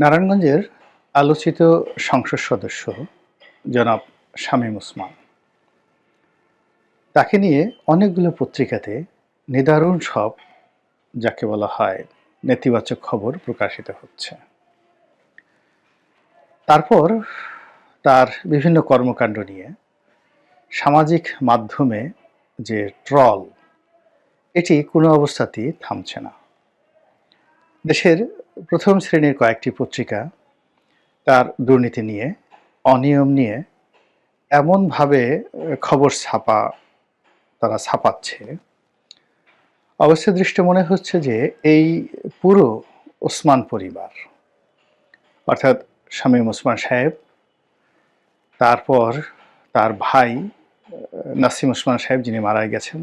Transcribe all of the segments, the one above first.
নারায়ণগঞ্জের আলোচিত সংসদ সদস্য জনাব শামীম ওসমান। তাকে নিয়ে অনেকগুলো পত্রিকাতে নিদারুণ সব, যাকে বলা হয় নেতিবাচক খবর প্রকাশিত হচ্ছে। তারপর তার বিভিন্ন কর্মকাণ্ড নিয়ে সামাজিক মাধ্যমে যে ট্রল, এটি কোনো অবস্থাতেই থামছে না। দেশের প্রথম শ্রেণির কয়েকটি পত্রিকা তার দুর্নীতি নিয়ে, অনিয়ম নিয়ে, এমনভাবে খবর ছাপা তারা ছাপাচ্ছে। অবশ্যই দৃষ্টি মনে হচ্ছে যে এই পুরো ওসমান পরিবার, অর্থাৎ শামীম ওসমান সাহেব, তারপর তার ভাই, নাসিম ওসমান সাহেব যিনি মারা গেছেন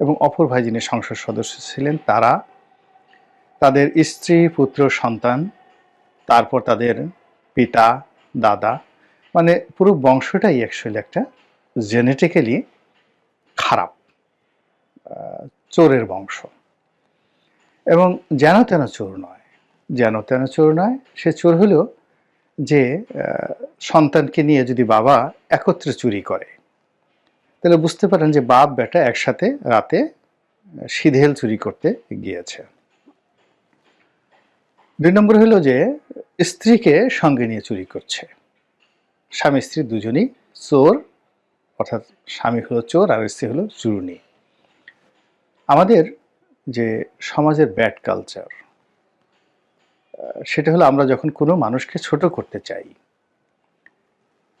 এবং অপর ভাই যিনি সংসদ সদস্য ছিলেন, তারা তাদের স্ত্রী, পুত্র, সন্তান, তারপর তাদের পিতা, দাদা মানে পুরো বংশটাই অ্যাকচুয়ালি একটা জেনেটিক্যালি খারাপ চোরের বংশ। এবং যেন তেন চোর নয়, যেন তেন চোর নয়, সে চোর হলো যে সন্তানকে নিয়ে যদি বাবা একত্রে চুরি করে, তাহলে বুঝতে পারেন যে বাপ বেটা একসাথে রাতে সিধেল চুরি করতে গিয়েছে। দুই নম্বর হলো যে, স্ত্রীকে সঙ্গে নিয়ে চুরি করছে। স্বামী স্ত্রী দুজনই চোর, অর্থাৎ স্বামী হলো চোর আর স্ত্রী হলো চুরুনি। আমাদের যে সমাজের ব্যাড কালচার, সেটা হলো আমরা যখন কোনো মানুষকে ছোট করতে চাই,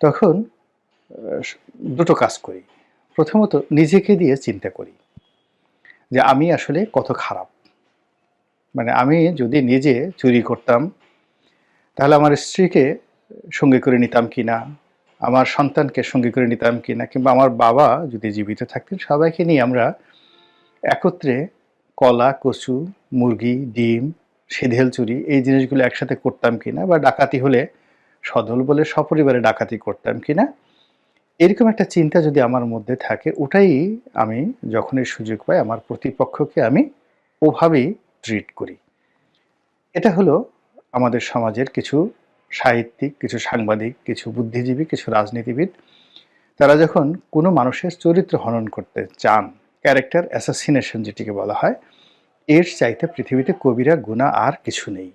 তখন, দুটো কাজ করি। প্রথমত নিজেকে দিয়ে চিন্তা করি যে, আমি আসলে কত খারাপ। মানে আমি যদি নিজে চুরি করতাম, তাহলে আমার স্ত্রীকে সঙ্গে করে নিতাম কি না আমার সন্তানকে সঙ্গে করে নিতাম কি না কিংবা আমার বাবা যদি জীবিত থাকতেন, সবাইকে নিয়ে আমরা একত্রে কলা, কচু, মুরগি, ডিম, সেধেল চুরি এই জিনিসগুলো একসাথে করতাম কি না বা ডাকাতি হলে সদল বলে সপরিবারে ডাকাতি করতাম কি না এরকম একটা চিন্তা যদি আমার মধ্যে থাকে, ওটাই আমি যখনই সুযোগ পাই, আমার প্রতিপক্ষকে আমি ওভাবেই ট্রিট করি। এটা হলো আমাদের সমাজের কিছু সাহিত্যিক, কিছু সাংবাদিক, কিছু বুদ্ধিজীবী, কিছু রাজনীতিবিদ, তারা যখন কোনো মানুষের চরিত্র হনন করতে চান ক্যারেক্টার অ্যাসাসিনেশন যেটিকে বলা হয়, এর চাইতে পৃথিবীতে কবিরা, গুণা আর কিছু নেই।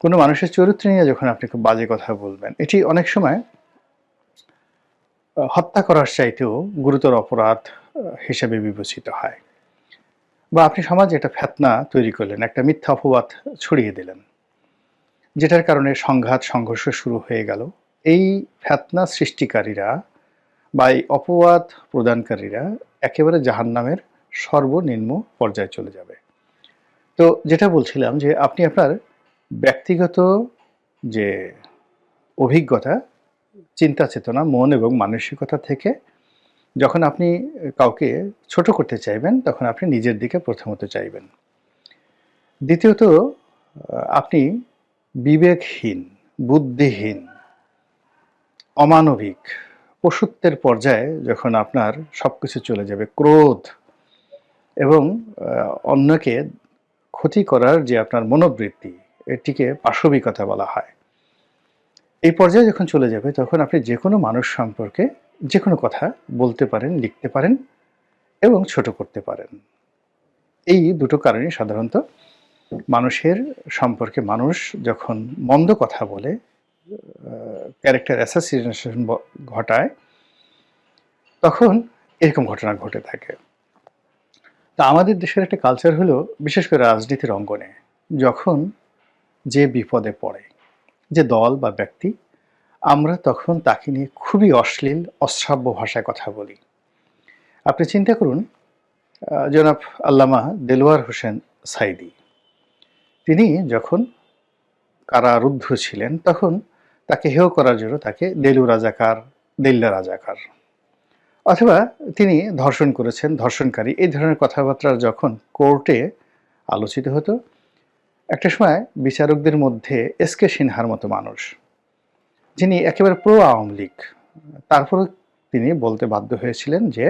কোনো মানুষের চরিত্র নিয়ে যখন আপনি খুব বাজে কথা বলবেন, এটি অনেক সময় হত্যা করার চাইতেও গুরুতর অপরাধ হিসেবে বিবেচিত হয়। বা আপনি সমাজে একটা ফেতনা তৈরি করলেন, একটা মিথ্যা অপবাদ ছড়িয়ে দিলেন, যেটার কারণে সংঘাত, সংঘর্ষ শুরু হয়ে গেল। এই ফেতনা সৃষ্টিকারীরা বা এই অপবাদ প্রদানকারীরা একেবারে জাহান্নামের সর্বনিম্ন পর্যায়ে চলে যাবে। তো যেটা বলছিলাম যে আপনি আপনার ব্যক্তিগত যে অভিজ্ঞতা চিন্তা চেতনা মন এবং মানসিকতা থেকে যখন আপনি কাউকে ছোট করতে চাইবেন, তখন আপনি নিজের দিকে প্রথমত চাইবেন। দ্বিতীয়ত আপনি বিবেকহীন, বুদ্ধিহীন, অমানবিক, পশুত্বের পর্যায়ে যখন আপনার সব কিছু চলে যাবে, ক্রোধ এবং অন্যকে ক্ষতি করার যে আপনার মনোবৃত্তি, এটিকে পাশবিকতা বলা হয়। এই পর্যায়ে যখন চলে যাবে, তখন আপনি যে কোনো মানুষ সম্পর্কে যে কোনো কথা বলতে পারেন, লিখতে পারেন এবং ছোট করতে পারেন। এই দুটো কারণে সাধারণত মানুষের সম্পর্কে মানুষ যখন মন্দ কথা বলে ক্যারেক্টার অ্যাসাসিনেশন ঘটায়, তখন এরকম ঘটনা ঘটে থাকে। তা আমাদের দেশের একটা কালচার হলো বিশেষ করে রাজনীতির অঙ্গনে, যখন যে বিপদে পড়ে, যে দল বা ব্যক্তি আমরা তখন তাকে নিয়ে খুবই অশ্লীল, অশ্রাব্য ভাষায় কথা বলি। আপনি চিন্তা করুন জনাব আল্লামা দেলোয়ার হোসেন সাইদি। তিনি যখন কারারুদ্ধ ছিলেন, তখন তাকে হেয় করার জন্য তাকে দেলু রাজাকার, দেল্লা রাজাকার। অথবা তিনি ধর্ষণ করেছেন, ধর্ষণকারী, এই ধরনের কথাবার্তা যখন কোর্টে আলোচিত হতো, একটা সময় বিচারকদের মধ্যে এস কে সিনহার মতো মানুষ। যিনি একেবারে প্রো আওয়ামী লীগ। তারপরেও তিনি বলতে বাধ্য হয়েছিলেন যে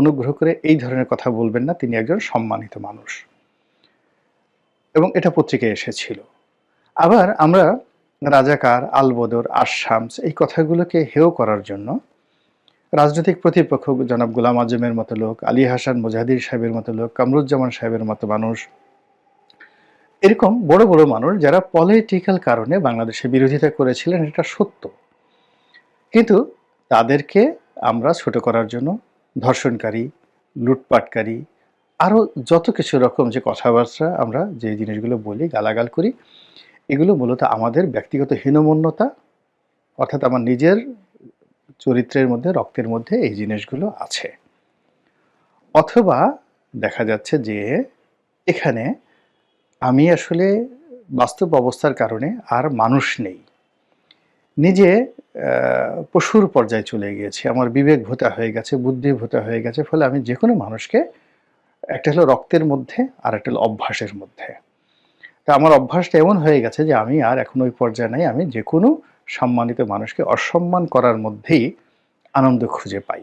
অনুগ্রহ করে এই ধরনের কথা বলবেন না, তিনি একজন সম্মানিত মানুষ। এবং এটা পত্রিকায় এসেছিল। আবার আমরা রাজাকার, আলবদর, আশামস এই কথাগুলোকে হেয় করার জন্য রাজনৈতিক প্রতিপক্ষ জনাব গোলাম আজমের মতো লোক, আলী হাসান মুজাহিদির সাহেবের মতো লোক, কামরুজ্জামান সাহেবের মতো মানুষ এরকম বড় বড় মানুষ যারা পলিটিক্যাল কারণে বাংলাদেশে বিরোধিতা করেছিলেন, এটা সত্য। কিন্তু তাদেরকে আমরা ছোট করার জন্য ধর্ষণকারী, লুটপাটকারী আরও যত কিছু রকম যে কথাবার্তা আমরা যে জিনিসগুলো বলি, গালাগাল করি, এগুলো মূলত আমাদের ব্যক্তিগত হীনমন্যতা, অর্থাৎ আমার নিজের চরিত্রের মধ্যে, রক্তের মধ্যে এই জিনিসগুলো আছে। অথবা দেখা যাচ্ছে যে এখানে আমি আসলে বাস্তব অবস্থার কারণে আর মানুষ নেই। নিজে পশুর পর্যায়ে চলে গিয়েছি। আমার বিবেক ভোতা হয়ে গেছে, বুদ্ধি ভোতা হয়ে গেছে, ফলে আমি যে কোনো মানুষকে একটা হলো রক্তের মধ্যে আর একটা হলো অভ্যাসের মধ্যে। তা আমার অভ্যাসটা এমন হয়ে গেছে যে আমি আর এখন ওই পর্যায়ে নাই, আমি যে কোনো সম্মানিত মানুষকে অসম্মান করার মধ্যেই আনন্দ খুঁজে পাই।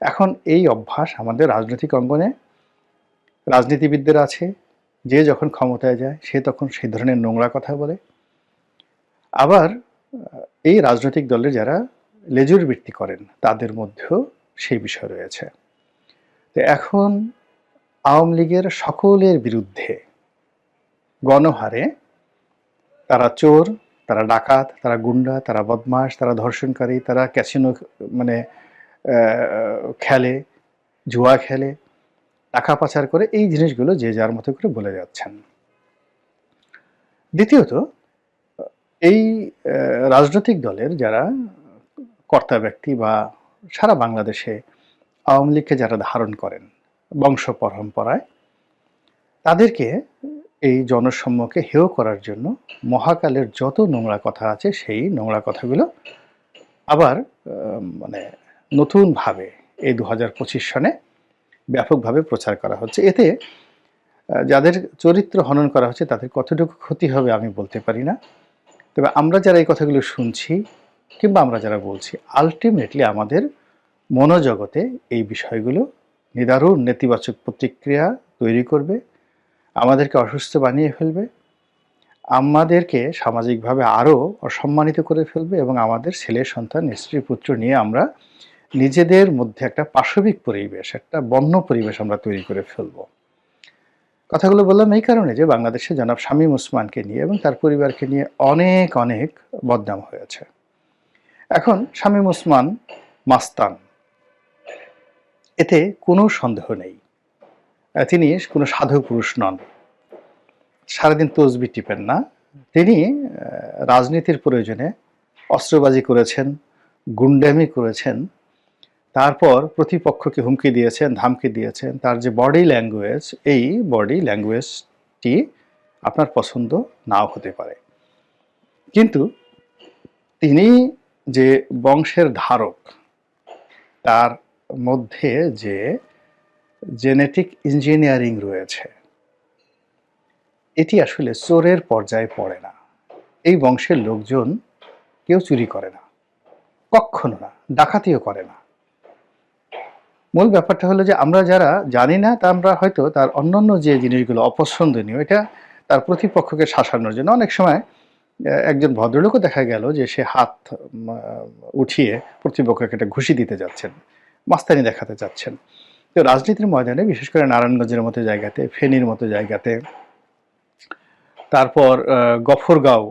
এখন এই অভ্যাস আমাদের রাজনৈতিক অঙ্গনে, রাজনীতিবিদদের আছে যে যখন ক্ষমতায় যায়, সে তখন সেই ধরনের নোংরা কথা বলে। আবার এই রাজনৈতিক দলের যারা লেজুর বৃত্তি করেন, তাদের মধ্যেও সেই বিষয় রয়েছে। তো এখন আওয়ামী লীগের সকলের বিরুদ্ধে গণহারে তারা চোর, তারা ডাকাত, তারা গুন্ডা, তারা বদমাশ, তারা ধর্ষণকারী, তারা ক্যাসিনো মানে খেলে, জুয়া খেলে টাকা পাচার করে এই জিনিসগুলো যে যার মতো করে বলে যাচ্ছেন। দ্বিতীয়ত, এই রাজনৈতিক দলের যারা কর্তা ব্যক্তি বা সারা বাংলাদেশে আওয়ামী লীগকে যারা ধারণ করেন বংশ পরম্পরায়, তাদেরকে এই জনসম্মুখে হেয় করার জন্য মহাকালের যত নোংরা কথা আছে সেই নোংরা কথাগুলো আবার মানে নতুনভাবে এই দু হাজার পঁচিশ সনে ব্যাপকভাবে প্রচার করা হচ্ছে। এতে যাদের চরিত্র হনন করা হচ্ছে, তাদের কতটুকু ক্ষতি হবে আমি বলতে পারি না। তবে আমরা যারা এই কথাগুলো শুনছি, কিংবা আমরা যারা বলছি আলটিমেটলি আমাদের মনোজগতে এই বিষয়গুলো নিদারুণ নেতিবাচক প্রতিক্রিয়া তৈরি করবে, আমাদেরকে অসুস্থ বানিয়ে ফেলবে, আমাদেরকে সামাজিকভাবে আরও অসম্মানিত করে ফেলবে, এবং আমাদের ছেলে, সন্তান, স্ত্রী, পুত্র নিয়ে আমরা নিজেদের মধ্যে একটা পাশবিক পরিবেশ, একটা বন্য পরিবেশ আমরা তৈরি করে ফেলব। কথাগুলো বললাম এই কারণে যে বাংলাদেশে জনাব শামীম ওসমানকে নিয়ে এবং তার পরিবারকে নিয়ে অনেক অনেক বদনাম হয়েছে। এখন শামীম ওসমান মাস্তান, এতে কোনো সন্দেহ নেই। তিনি কোনো সাধু পুরুষ নন। সারাদিন তসবি টিপেন না। তিনি রাজনীতির প্রয়োজনে অস্ত্রবাজি করেছেন, গুন্ডামি করেছেন তারপর প্রতিপক্ষকে হুমকি দিয়েছেন, ধামকি দিয়েছেন। তার যে বডি ল্যাঙ্গুয়েজ এই বডি ল্যাঙ্গুয়েজটি আপনার পছন্দ নাও হতে পারে। কিন্তু তিনি যে বংশের ধারক, তার মধ্যে যে জেনেটিক ইঞ্জিনিয়ারিং রয়েছে, এটি আসলে চোরের পর্যায়ে পড়ে না। এই বংশের লোকজন কেউ চুরি করে না। কখনো না, ডাকাতিও করে না। মূল ব্যাপারটা হলো যে আমরা যারা জানি না, তা আমরা হয়তো তার অন্যান্য যে জিনিসগুলো অপছন্দনীয়, এটা তার প্রতিপক্ষকে শাসানোর জন্য। অনেক সময় একজন ভদ্রলোকও দেখা গেল যে সে হাত উঠিয়ে প্রতিপক্ষকে একটা ঘুষি দিতে যাচ্ছেন, মাস্তানি দেখাতে চাচ্ছেন। তো রাজনীতির ময়দানে, বিশেষ করে নারায়ণগঞ্জের মতো জায়গাতে, ফেনীর মতো জায়গাতে, তারপর গফরগাঁও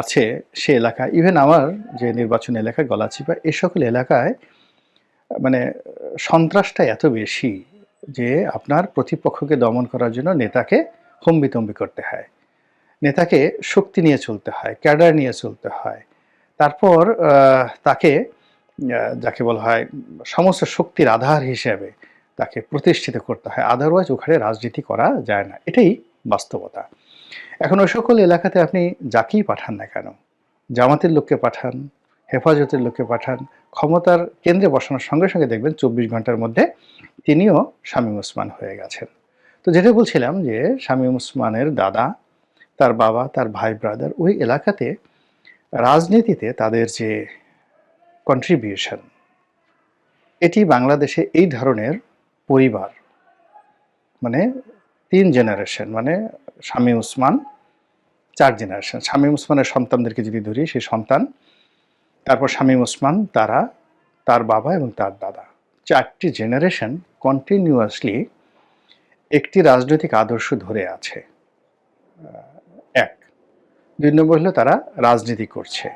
আছে সে এলাকা। ইভেন আমার যে নির্বাচন এলাকা গলাচিপা, এ সকল এলাকায় মানে সন্ত্রাসটা এত বেশি যে আপনার প্রতিপক্ষকে দমন করার জন্য নেতাকে হম্বিতম্বি করতে হয়। নেতাকে শক্তি নিয়ে চলতে হয়, ক্যাডার নিয়ে চলতে হয়। তারপর তাকে যাকে বলা হয় সমস্ত শক্তির আধার হিসেবে তাকে প্রতিষ্ঠিত করতে হয়। আদারওয়াইজ ওখানে রাজনীতি করা যায় না। এটাই বাস্তবতা। এখন ওই সকল এলাকাতে আপনি যাকেই পাঠান না কেন, জামাতের লোককে পাঠান হেফাজতের লোককে পাঠান। ক্ষমতার কেন্দ্রে বসানোর সঙ্গে সঙ্গে দেখবেন চব্বিশ ঘণ্টার মধ্যে তিনিও শামীম ওসমান হয়ে গেছেন। তো যেটা বলছিলাম যে শামীম ওসমানের দাদা, তার বাবা, তার ভাই ব্রাদার ওই এলাকাতে রাজনীতিতে তাদের যে কন্ট্রিবিউশন এটি বাংলাদেশে এই ধরনের পরিবার মানে তিন জেনারেশন মানে স্বামী উসমান চার জেনারেশন শামীম উসমানের সন্তানদেরকে যদি ধরি, সেই সন্তান তারপর শামীম ওসমান, তারা, তার বাবা এবং তার দাদা। চারটি জেনারেশন কন্টিনিউয়াসলি একটি রাজনৈতিক আদর্শ ধরে আছে। এক। দুই নম্বর হলো তারা রাজনীতি করছে।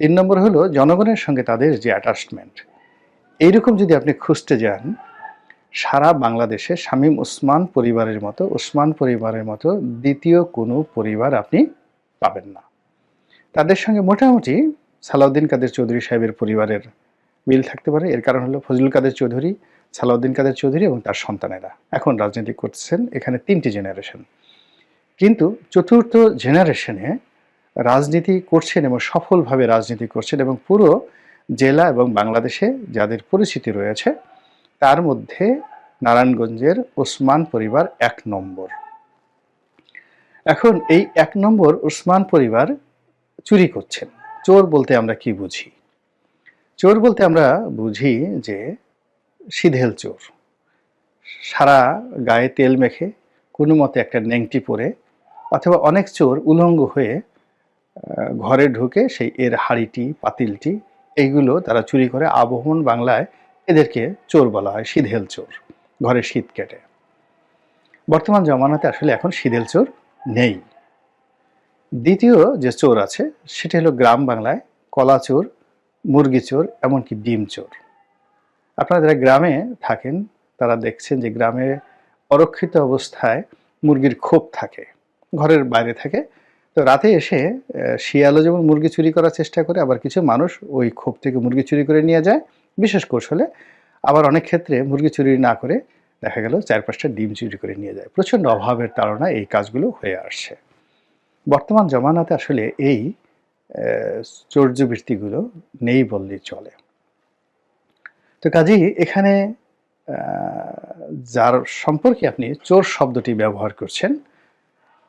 তিন নম্বর হলো জনগণের সঙ্গে তাদের যে অ্যাটাচমেন্ট এইরকম যদি আপনি খুঁজতে যান, সারা বাংলাদেশে শামীম ওসমান পরিবারের মতো, ওসমান পরিবারের মতো দ্বিতীয় কোনো পরিবার আপনি পাবেন না। তাদের সঙ্গে মোটামুটি সালাউদ্দিন কাদের চৌধুরী সাহেবের পরিবারের মিল থাকতে পারে। এর কারণ হলো ফজলুল কাদের চৌধুরী, সালাউদ্দিন কাদের চৌধুরী এবং তার সন্তানেরা। এখন রাজনীতি করছেন এখানে তিনটি জেনারেশন কিন্তু চতুর্থ জেনারেশনে রাজনীতি করছেন এবং সফলভাবে রাজনীতি করছেন এবং পুরো জেলা এবং বাংলাদেশে যাদের পরিচিতি রয়েছে, তার মধ্যে নারায়ণগঞ্জের ওসমান পরিবার এক নম্বর। এখন এই এক নম্বর ওসমান পরিবার চুরি করছেন। চোর বলতে আমরা কি বুঝি? চোর বলতে আমরা বুঝি যে সিধেল চোর। সারা গায়ে তেল মেখে কোনো মতে একটা নেংটি পরে অথবা অনেক চোর উলঙ্গ হয়ে ঘরে ঢুকে সেই এর হাড়িটি, পাতিলটি এইগুলো তারা চুরি করে আবহমান বাংলায় এদেরকে চোর বলা হয়, সিধেল চোর, ঘরে শীত কেটে। বর্তমান জমানাতে আসলে এখন সিধেল চোর নেই। দ্বিতীয় যে চোর আছে, সেটা হলো গ্রাম বাংলায় কলা চোর, মুরগি চোর, এমনকি ডিম চোর। আপনারা যারা গ্রামে থাকেন, তারা দেখছেন যে গ্রামে অরক্ষিত অবস্থায় মুরগির খোপ থাকে, ঘরের বাইরে থাকে। তো রাতে এসে শিয়ালও যেমন মুরগি চুরি করার চেষ্টা করে, আবার কিছু মানুষ ওই খোপ থেকে মুরগি চুরি করে নিয়ে যায়। বিশেষ কৌশলে আবার অনেক ক্ষেত্রে মুরগি চুরি না করে দেখা গেল চার পাঁচটা ডিম চুরি করে নিয়ে যায়। প্রচণ্ড অভাবের তাড়না এই কাজগুলো হয়ে আসছে। বর্তমান জমানাতে আসলে এই চৌর্যবৃত্তিগুলো নেই বললেই চলে। তো কাজেই এখানে যার সম্পর্কে আপনি চোর শব্দটি ব্যবহার করছেন,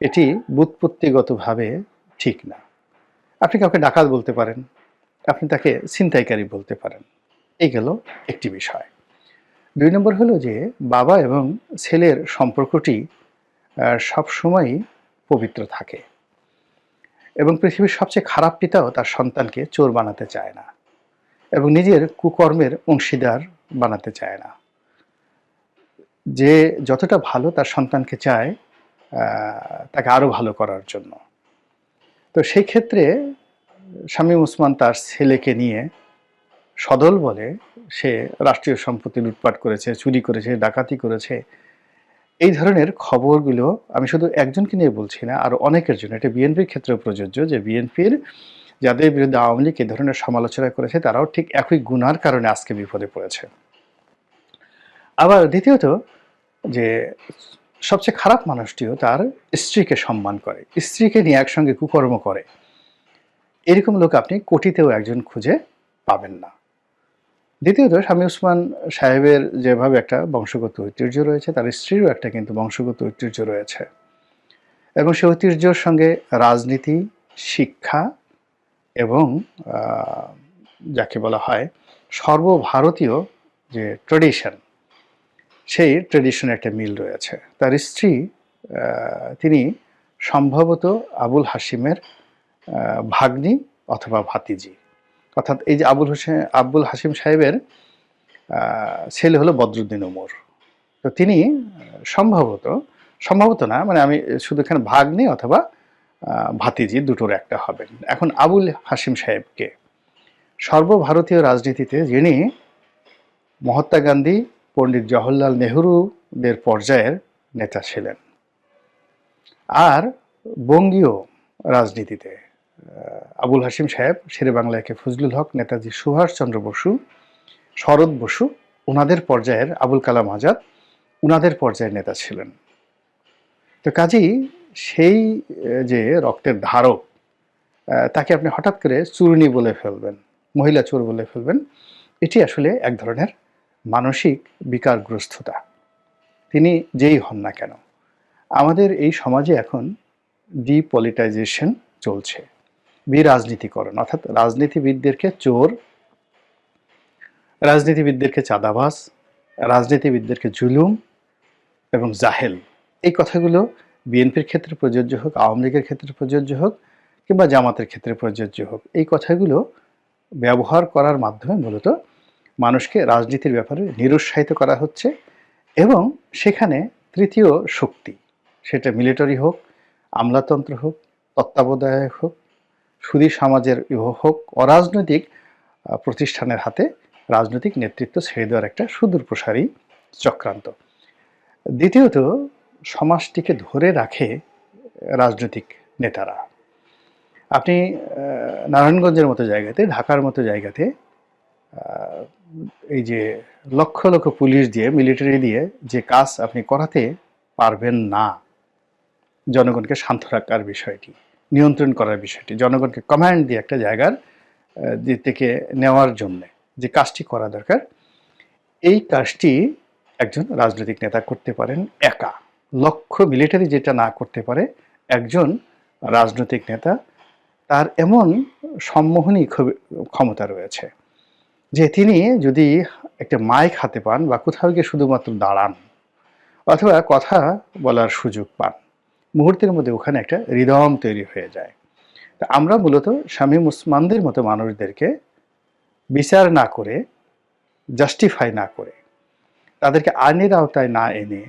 এটি বুৎপত্তিগতভাবে ঠিক না। আপনি কাউকে ডাকাত বলতে পারেন, আপনি তাকে ছিনতাইকারী বলতে পারেন। এই গেল একটি বিষয়। দুই নম্বর হলো যে, বাবা এবং ছেলের সম্পর্কটি সবসময়ই পবিত্র থাকে। এবং পৃথিবীর সবচেয়ে খারাপ পিতাও তার সন্তানকে চোর বানাতে চায় না এবং নিজের কুকর্মের অংশীদার বানাতে চায় না। যে যতটা ভালো তার সন্তানকে চায় তাকে আরও ভালো করার জন্য। তো সেই ক্ষেত্রে শামীম ওসমান তার ছেলেকে নিয়ে সদল বলে সে রাষ্ট্রীয় সম্পত্তি লুটপাট করেছে, চুরি করেছে, ডাকাতি করেছে। এই ধরনের খবরগুলো আমি শুধু একজনকে নিয়ে বলছি না, আর অনেকের জন্য। এটা বিএনপির ক্ষেত্রে প্রযোজ্য যে বিএনপির যাদের বিরুদ্ধে আওয়ামী লীগ এই ধরনের সমালোচনা করেছে, তারাও ঠিক একই গুনার কারণে আজকে বিপদে পড়েছে। আবার দ্বিতীয়ত যে সবচেয়ে খারাপ মানুষটিও তার স্ত্রীকে সম্মান করে। স্ত্রীকে নিয়ে একসঙ্গে কুকর্ম করে। এরকম লোক আপনি কোটিতেও একজন খুঁজে পাবেন না। দ্বিতীয়ত, স্বামী উসমান সাহেবের যেভাবে একটা বংশগত ঐতিহ্য রয়েছে, তার স্ত্রীরও একটা কিন্তু বংশগত ঐতিহ্য রয়েছে। এবং সেই ঐতিহ্যর সঙ্গে রাজনীতি, শিক্ষা এবং যাকে বলা হয় সর্বভারতীয় যে ট্রেডিশন সেই ট্রেডিশনে একটা মিল রয়েছে। তার স্ত্রী তিনি সম্ভবত আবুল হাসিমের ভাগ্নি অথবা ভাতিজি। অর্থাৎ এই যে আবুল হোসেন আব্বুল হাসিম সাহেবের ছেলে হলো বদরুদ্দিন ওমর। তো তিনি সম্ভবত সম্ভবত না মানে আমি শুধু এখানে ভাগ্নি অথবা ভাতিজি দুটোর একটা হবেন। এখন আবুল হাসিম সাহেবকে, সর্বভারতীয় রাজনীতিতে যিনি মহাত্মা গান্ধী, পণ্ডিত জওহরলাল নেহরুদের পর্যায়ের নেতা ছিলেন, আর বঙ্গীয় রাজনীতিতে আবুল হাসিম সাহেব, শেরে বাংলাকে ফজলুল হক, নেতাজি সুভাষচন্দ্র বসু, শরৎ বসু ওনাদের পর্যায়ের আবুল কালাম আজাদ ওনাদের পর্যায়ের নেতা ছিলেন। তো কাজেই সেই যে রক্তের ধারক তাকে আপনি হঠাৎ করে চূর্ণী বলে ফেলবেন, মহিলা চোর বলে ফেলবেন, এটি আসলে এক ধরনের মানসিক বিকারগ্রস্ততা তিনি যেই হন না কেন, আমাদের এই সমাজে এখন ডিপলিটাইজেশন চলছে। বিরাজনীতিকরণ অর্থাৎ রাজনীতিবিদদেরকে চোর, রাজনীতিবিদদেরকে চাঁদাবাস রাজনীতিবিদদেরকে জুলুম এবং জাহেল। এই কথাগুলো বিএনপির ক্ষেত্রে প্রযোজ্য হোক, আওয়ামী লীগের ক্ষেত্রে প্রযোজ্য হোক কিংবা জামাতের ক্ষেত্রে প্রযোজ্য হোক, এই কথাগুলো ব্যবহার করার মাধ্যমে মূলত মানুষকে রাজনীতির ব্যাপারে নিরুৎসাহিত করা হচ্ছে এবং সেখানে তৃতীয় শক্তি, সেটা মিলিটারি হোক, আমলাতন্ত্র হোক, তত্ত্বাবধায়ক হোক সুদী সমাজের হোক, অরাজনৈতিক প্রতিষ্ঠানের হাতে রাজনৈতিক নেতৃত্ব ছেড়ে দেওয়ার একটা সুদূর প্রসারী চক্রান্ত। দ্বিতীয়ত, সমাজটিকে ধরে রাখে রাজনৈতিক নেতারা। আপনি নারায়ণগঞ্জের মতো জায়গাতে, ঢাকার মতো জায়গাতে এই যে লক্ষ লক্ষ পুলিশ দিয়ে, মিলিটারি দিয়ে যে কাজ আপনি করাতে পারবেন না, জনগণকে শান্ত রাখার বিষয়টি। নিয়ন্ত্রণ করার বিষয়টি, জনগণকে কমান্ড দিয়ে একটা জায়গার থেকে নেওয়ার জন্য যে কাজটি করা দরকার, এই কাজটি একজন রাজনৈতিক নেতা করতে পারেন একা। লক্ষ্য মিলিটারি যেটা না করতে পারে, একজন রাজনৈতিক নেতা, তার এমন সম্মোহনী ক্ষমতা রয়েছে যে তিনি যদি একটা মাইক হাতে পান বা কোথাও গিয়ে শুধুমাত্র দাঁড়ান অথবা কথা বলার সুযোগ পান মুহূর্তের মধ্যে ওখানে একটা হৃদম তৈরি হয়ে যায়। তা আমরা মূলত স্বামী মুসমানদের মতো মানুষদেরকে বিচার না করে জাস্টিফাই না করে, তাদেরকে আইনের আওতায় না এনে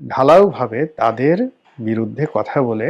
ঢালাওভাবে তাদের বিরুদ্ধে কথা বলে